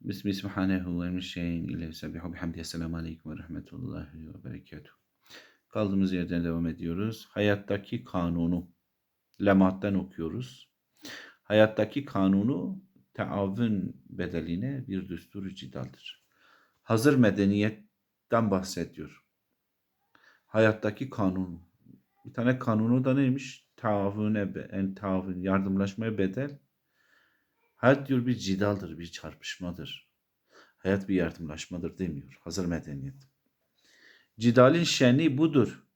Bismi subhanehu ve min şeyin ile sebbihu bihamdihi. Esselamu aleyküm ve rahmetullahi ve berekatuhu. Kaldığımız yerden devam ediyoruz. Hayattaki kanunu. Lemat'tan okuyoruz. Hayattaki kanunu taavün bedeline bir düstur cidaldir. Hazır medeniyetten bahsediyor. Hayattaki kanun. Bir tane kanunu da neymiş? Taavüne, en taavün, yardımlaşmaya bedel. Hayat diyor bir cidaldır, bir çarpışmadır. Hayat bir yardımlaşmadır demiyor. Hazır medeniyet. Cidalin şeni budur.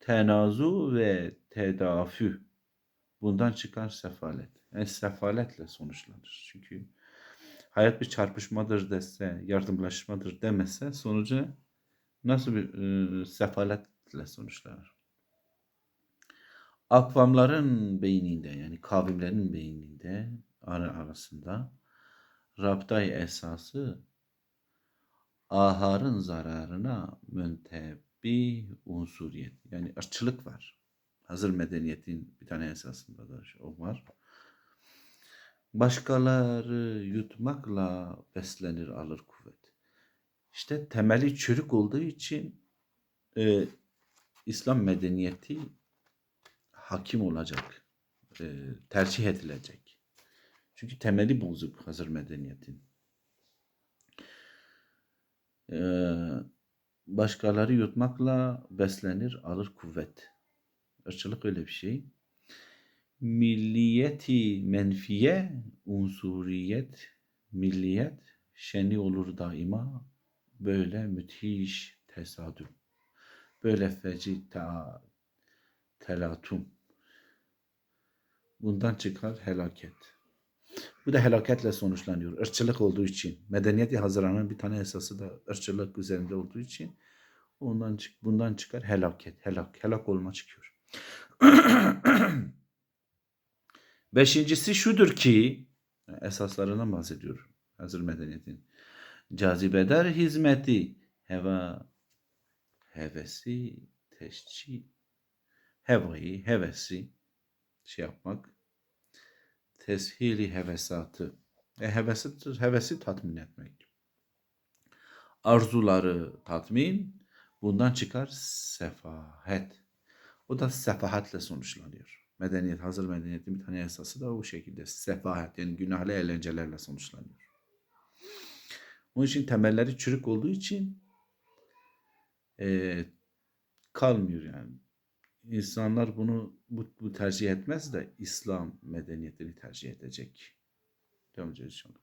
Tenazu ve tedafü. Bundan çıkan sefalet. Yani sefaletle sonuçlanır. Çünkü hayat bir çarpışmadır dese, yardımlaşmadır demese sonucu nasıl bir e, sefaletle sonuçlanır? Akvamların beyninde yani kavimlerin beyninde ara arasında raptay esası aharın zararına müntebi unsuriyet. Yani ırkçılık var. Hazır medeniyetin bir tane esasında da o var. Başkaları yutmakla beslenir alır kuvvet. İşte temeli çürük olduğu için e, İslam medeniyeti hakim olacak, e, tercih edilecek. Çünkü temeli bozuk hazır medeniyetin. E, başkaları yutmakla beslenir, alır kuvvet. Irkçılık öyle bir şey. Milliyeti menfiye, unsuriyet, milliyet şeni olur daima. Böyle müthiş tesadüf. Böyle feci ta, telatum. Bundan çıkar helaket. Bu da helaketle sonuçlanıyor. Irkçılık olduğu için. Medeniyeti hazırlanan bir tane esası da ırkçılık üzerinde olduğu için ondan çık bundan çıkar helaket. Helak. Helak olma çıkıyor. Beşincisi şudur ki esaslarından bahsediyor hazır medeniyetin. Cazibeder hizmeti, heva, hevesi, teşci, hevayı, hevesi şey yapmak, teshili hevesatı, e, hevesi, hevesi tatmin etmek. Arzuları tatmin, bundan çıkar sefahet. O da sefahatle sonuçlanıyor. Medeniyet, hazır medeniyetin bir tane esası da o şekilde. Sefahet yani günahlı eğlencelerle sonuçlanıyor. Onun için temelleri çürük olduğu için e, kalmıyor yani. İnsanlar bunu bu, bu tercih etmez de İslam medeniyetini tercih edecek. Devam edeceğiz inşallah.